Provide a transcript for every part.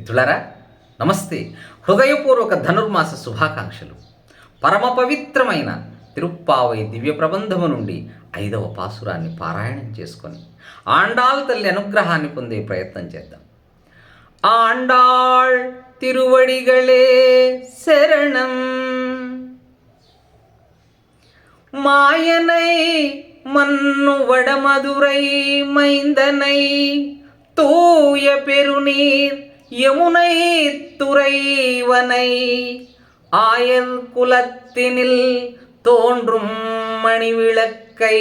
మిత్రులారా నమస్తే హృదయపూర్వక ధనుర్మాస శుభాకాంక్షలు పరమ పవిత్రమైన తిరుప్పావై దివ్య ప్రబంధము నుండి ఐదవ పాసురాన్ని పారాయణం చేసుకొని ఆండాల్ తల్లి అనుగ్రహాన్ని పొందే ప్రయత్నం చేద్దాం ఆండాళ్ తిరువడిగళే శరణం மாயனை மன்னு வடமதுரை மைந்தனை தூய பெருநீர் யமுனை துறைவனை ஆயர் குலத்தினில் தோன்றும் மணிவிளக்கை.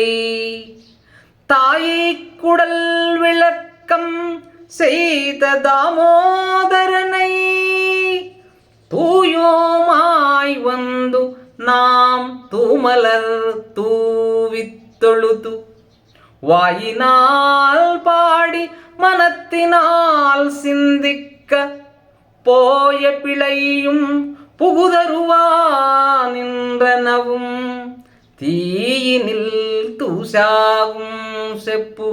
தாயை குடல் விளக்கம் செய்த தாமோதரனை தூயோமாய் வந்து நாம் தூமலர் தூவித்தொழுது. வாயினால் பாடி மனத்தினால் சிந்திக்க போய பிழையும் புகுதருவா நின்றனவும் தீயினில் தூசாகும் செப்பு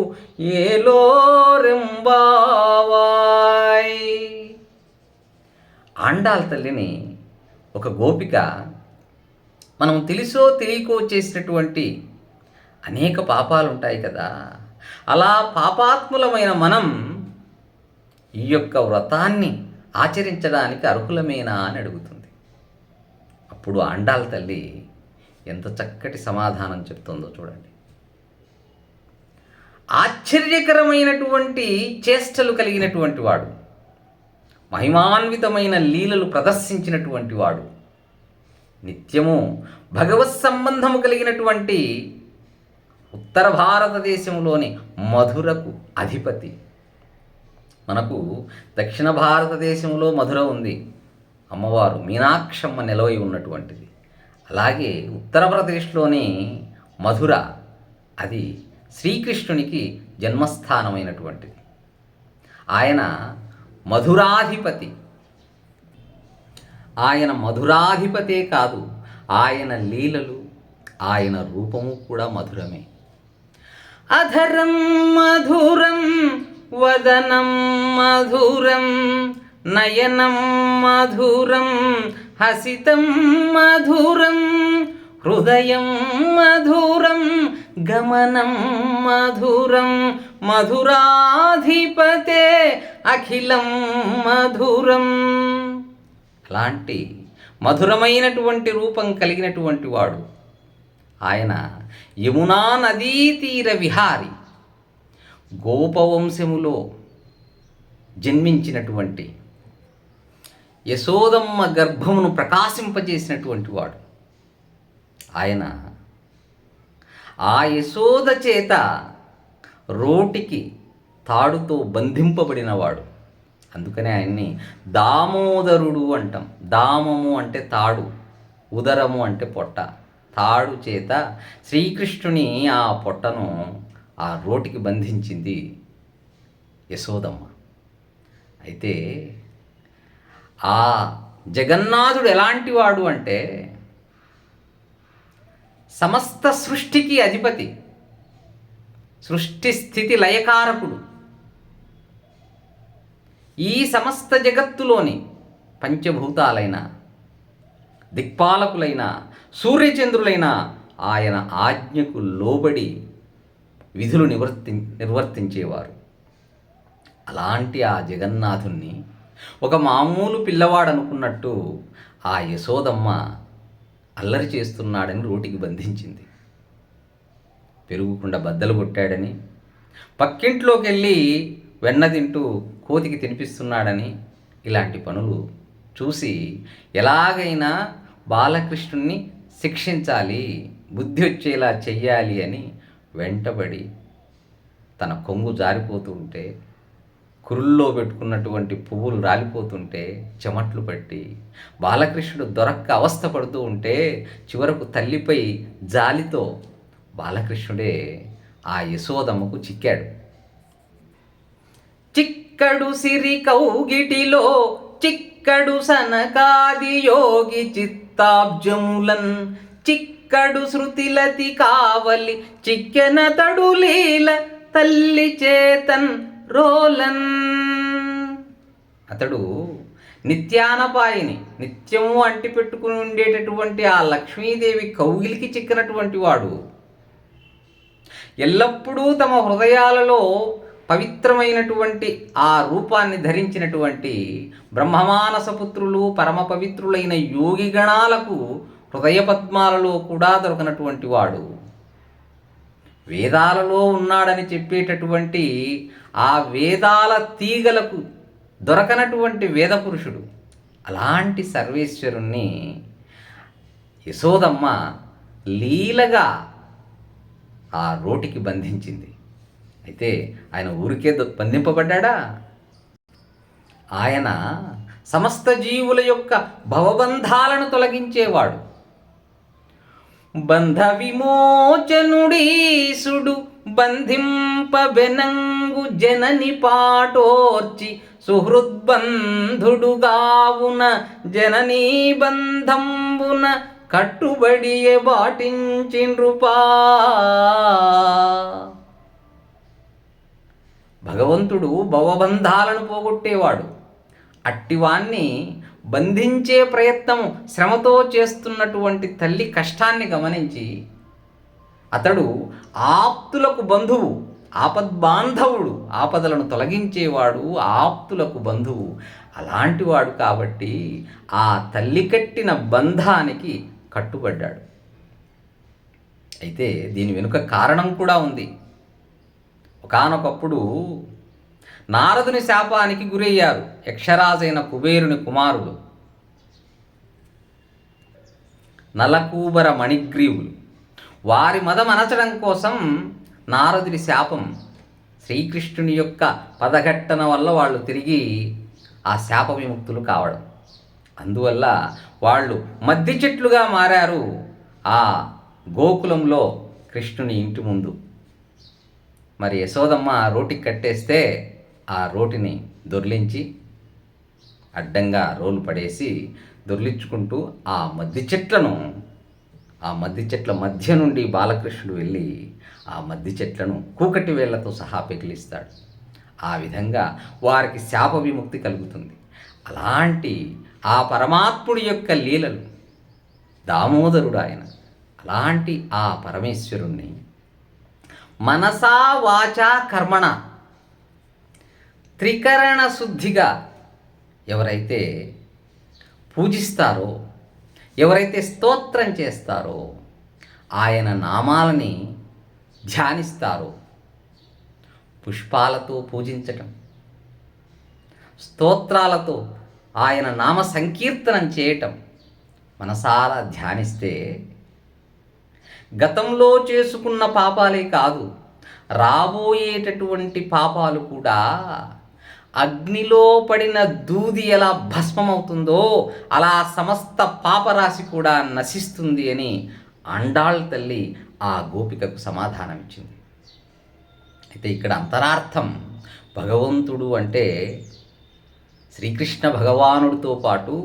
ఏలోరెంబావాయ్ ఆండాల్ తల్లిని ఒక గోపిక మనం తెలుసో తెలియకో చేసినటువంటి అనేక పాపాలు ఉంటాయి కదా అలా పాపాత్ములమైన మనం ఈ యొక్క వ్రతాన్ని ఆచరించడానికి అర్హులమేనా అని అడుగుతుంది. అప్పుడు అండాల తల్లి ఎంత చక్కటి సమాధానం చెప్తుందో చూడండి. ఆశ్చర్యకరమైనటువంటి చేష్టలు కలిగినటువంటి వాడు మహిమాన్వితమైన లీలలు ప్రదర్శించినటువంటి వాడు నిత్యము భగవత్ సంబంధము కలిగినటువంటి ఉత్తర భారతదేశంలోని మధురకు అధిపతి. మనకు దక్షిణ భారతదేశంలో మధుర ఉంది. అమ్మవారు మీనాక్షమ్మ నిలవై ఉన్నటువంటిది. అలాగే ఉత్తరప్రదేశ్లోని మధుర అది శ్రీకృష్ణునికి జన్మస్థానమైనటువంటిది. ఆయన మధురాధిపతి. ఆయన మధురాధిపతే కాదు ఆయన లీలలు ఆయన రూపము కూడా మధురమే. అధరం మధురం వదనం మధురం నయనం మధురం హసితం మధురం హృదయం మధురం గమనం మధురం మధురాధిపతే అఖిలం మధురం అలాంటి మధురమైనటువంటి రూపం కలిగినటువంటి వాడు. ఆయన యమునా నదీ తీర విహారి. గోపవంశములో జన్మించినటువంటి యశోదమ్మ గర్భమును ప్రకాశింపజేసినటువంటి వాడు. ఆయన ఆ యశోద చేత రోటికి తాడుతో బంధింపబడినవాడు అందుకనే ఆయన్ని దామోదరుడు అంటాం. దామము అంటే తాడు ఉదరము అంటే పొట్ట. తాడు చేత శ్రీకృష్ణుని ఆ పొట్టను ఆ రోటికి బంధించింది యశోదమ్మ. అయితే ఆ జగన్నాథుడు ఎలాంటి వాడు అంటే సమస్త సృష్టికి అధిపతి సృష్టి స్థితి లయకారకుడు. ఈ సమస్త జగత్తులోని పంచభూతాలైన దిక్పాలకులైన సూర్యచంద్రులైన ఆయన ఆజ్ఞకు లోబడి విధులు నివర్తి నిర్వర్తించేవారు. అలాంటి ఆ జగన్నాథుణ్ణి ఒక మామూలు పిల్లవాడు అనుకున్నట్టు ఆ యశోదమ్మ అల్లరి చేస్తున్నాడని రోటికి బంధించింది. పెరుగుకుండా బద్దలు కొట్టాడని పక్కింట్లోకి వెళ్ళి వెన్న తింటూ కోతికి తినిపిస్తున్నాడని ఇలాంటి పనులు చూసి ఎలాగైనా బాలకృష్ణుణ్ణి శిక్షించాలి బుద్ధి వచ్చేలా చెయ్యాలి అని వెంటబడి తన కొంగు జారిపోతుంటే కురుల్లో పెట్టుకున్నటువంటి పువ్వులు రాలిపోతుంటే చెమట్లు పట్టి బాలకృష్ణుడు దొరక్క అవస్థ పడుతూ ఉంటే చివరకు తల్లిపై జాలితో బాలకృష్ణుడే ఆ యశోదమ్మకు చిక్కాడు. చిక్కడు సిరి కౌగిటిలో చిక్కడు సనకాది యోగి చిత్తాబ్జములన్ చిక్కడు శృతిలతి కావలి చిక్కెన తడులీల తల్లి చేతన్ రోలన్. అతడు నిత్యానపాయిని నిత్యము అంటి పెట్టుకుని ఉండేటటువంటి ఆ లక్ష్మీదేవి కౌగిలికి చిక్కినటువంటి వాడు. ఎల్లప్పుడూ తమ హృదయాలలో పవిత్రమైనటువంటి ఆ రూపాన్ని ధరించినటువంటి బ్రహ్మమానసపుత్రులు పరమ పవిత్రులైన యోగిగణాలకు హృదయ పద్మాలలో కూడా దొరకనటువంటి వాడు. వేదాలలో ఉన్నాడని చెప్పేటటువంటి ఆ వేదాల తీగలకు దొరకనటువంటి వేద పురుషుడు అలాంటి సర్వేశ్వరుణ్ణి యశోదమ్మ లీలగా ఆ రోటికి బంధించింది. అయితే ఆయన ఊరికే ద- బంధింపబడ్డా ఆయన సమస్త జీవుల యొక్క భవబంధాలను తొలగించేవాడు. బంధ విమోచనుడీసుడు బంధింపబెనంగు జనని పాటోర్చి సుహృద్బంధుడుగావున జననీ బంధంబున కట్టుబడి బాటించిండ్రుపా భగవంతుడు భవబంధాలను పోగొట్టేవాడు. అట్టివాన్ని బంధించే ప్రయత్నం శ్రమతో చేస్తున్నటువంటి తల్లి కష్టాన్ని గమనించి అతడు ఆప్తులకు బంధువు ఆపద్బాంధవుడు ఆపదలను తొలగించేవాడు ఆప్తులకు బంధువు అలాంటివాడు కాబట్టి ఆ తల్లి కట్టిన బంధానికి కట్టుబడ్డాడు. అయితే దీని వెనుక కారణం కూడా ఉంది. ఒకానొకప్పుడు నారదుని శాపానికి గురయ్యారు యక్షరాజైన కుబేరుని కుమారుడు. నలకూబర మణిగ్రీవులు. వారి మదం అనచడం కోసం నారదుని శాపం శ్రీకృష్ణుని యొక్క పదఘట్టన వల్ల వాళ్ళు తిరిగి ఆ శాప విముక్తులు కావడం. అందువల్ల వాళ్ళు మద్ది చెట్లుగా మారారు ఆ గోకులంలో కృష్ణుని ఇంటి ముందు. మరి యశోదమ్మ రోటికి కట్టేస్తే ఆ రోటిని దొర్లించి అడ్డంగా రోలు పడేసి దొర్లించుకుంటూ ఆ మద్ది చెట్లను ఆ మద్ది చెట్ల మధ్య నుండి బాలకృష్ణుడు వెళ్ళి ఆ మద్ది చెట్లను కూకటి వేళ్ళతో సహా పెకిలిస్తాడు. ఆ విధంగా వారికి శాప విముక్తి కలుగుతుంది. అలాంటి ఆ పరమాత్ముడి యొక్క లీలలు దామోదరుడు ఆయన అలాంటి ఆ పరమేశ్వరుణ్ణి మనసా వాచా కర్మణ త్రికరణ శుద్ధిగా ఎవరైతే పూజిస్తారో ఎవరైతే స్తోత్రం చేస్తారో ఆయన నామాలని ధ్యానిస్తారో పుష్పాలతో పూజించటం స్తోత్రాలతో ఆయన నామ సంకీర్తనం చేయటం మనసారా ధ్యానిస్తే గతంలో చేసుకున్న పాపాలే కాదు రాబోయేటటువంటి పాపాలు కూడా అగ్నిలో పడిన దూది ఎలా భస్మమవుతుందో అలా సమస్త పాపరాశి కూడా నశిస్తుంది అని అండాళ్ తల్లి ఆ గోపికకు సమాధానం ఇచ్చింది అయితే ఇక్కడ అంతరార్థం భగవంతుడు అంటే శ్రీకృష్ణ భగవానుడితో పాటు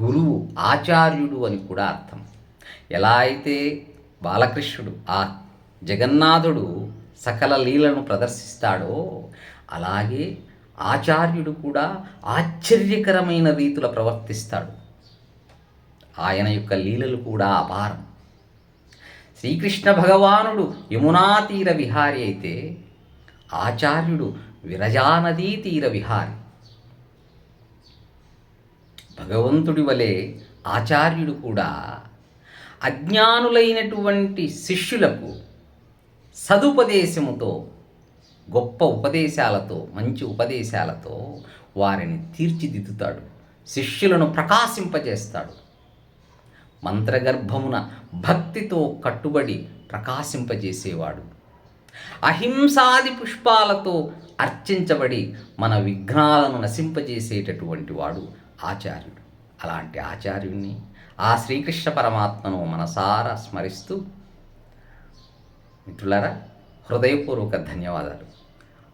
గురువు ఆచార్యుడు అని కూడా అర్థం. ఎలా అయితే బాలకృష్ణుడు ఆ జగన్నాథుడు సకల లీలను ప్రదర్శిస్తాడో అలాగే ఆచార్యుడు కూడా ఆశ్చర్యకరమైన రీతుల ప్రవర్తిస్తాడు. ఆయన యొక్క లీలలు కూడా అపారం. శ్రీకృష్ణ భగవానుడు యమునా తీర విహారి అయితే ఆచార్యుడు విరజానదీ తీర విహారి. భగవంతుడి వలె ఆచార్యుడు కూడా అజ్ఞానులైనటువంటి శిష్యులకు సదుపదేశముతో గొప్ప ఉపదేశాలతో మంచి ఉపదేశాలతో వారిని తీర్చిదిద్దుతాడు. శిష్యులను ప్రకాశింపజేస్తాడు. మంత్రగర్భమున భక్తితో కట్టుబడి ప్రకాశింపజేసేవాడు. అహింసాది పుష్పాలతో అర్చించబడి మన విఘ్నాలను నశింపజేసేటటువంటి వాడు ఆచార్యుడు. అలాంటి ఆచార్యుణ్ణి ఆ శ్రీకృష్ణ పరమాత్మను మనసారా స్మరిస్తూ మిత్రులారా హృదయపూర్వక ధన్యవాదాలు.